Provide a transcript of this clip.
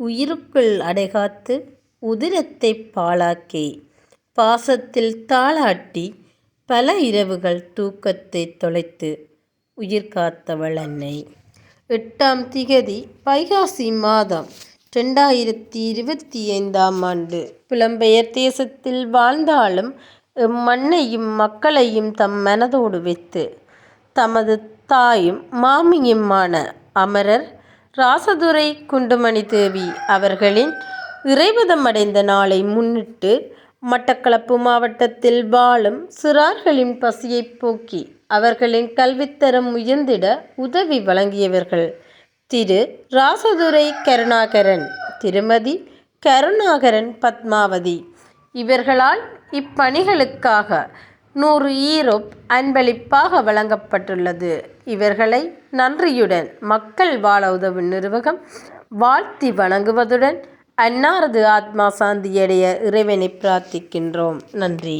உயிருக்குள் அடைகாத்து உதிரத்தை பாழாக்கி பாசத்தில் தாளாட்டி பல இரவுகள் தூக்கத்தை தொலைத்து உயிர் காத்தவள் அன்னை. எட்டாம் திகதி வைகாசி மாதம் ரெண்டாயிரத்தி இருபத்தி ஐந்தாம் ஆண்டு. புலம்பெயர் தேசத்தில் வாழ்ந்தாலும் மண்ணையும் மக்களையும் தம் மனதோடு வைத்து தமது தாயும் மாமியுமான அமரர் ராசதுரை குண்டுமணி தேவி அவர்களின் இறைவதமடைந்த நாளை முன்னிட்டு மட்டக்களப்பு மாவட்டத்தில் வாழும் சிறார்களின் பசியைப் போக்கி அவர்களின் கல்வித்தரம் உயர்ந்திட உதவி வழங்கியவர்கள். திரு. ராசதுரை கருணாகரன் திருமதி கருணாகரன் பத்மாவதி. இவர்களால் இப்பணிகளுக்காக நூறு ஈரோப் அன்பளிப்பாக வழங்கப்பட்டுள்ளது. இவர்களை நன்றியுடன் மக்கள் வாழ உதவும் நிறுவகம் வாழ்த்தி வணங்குவதுடன் அன்னாரது ஆத்மா சாந்தியடைய இறைவனை பிரார்த்திக்கின்றோம். நன்றி.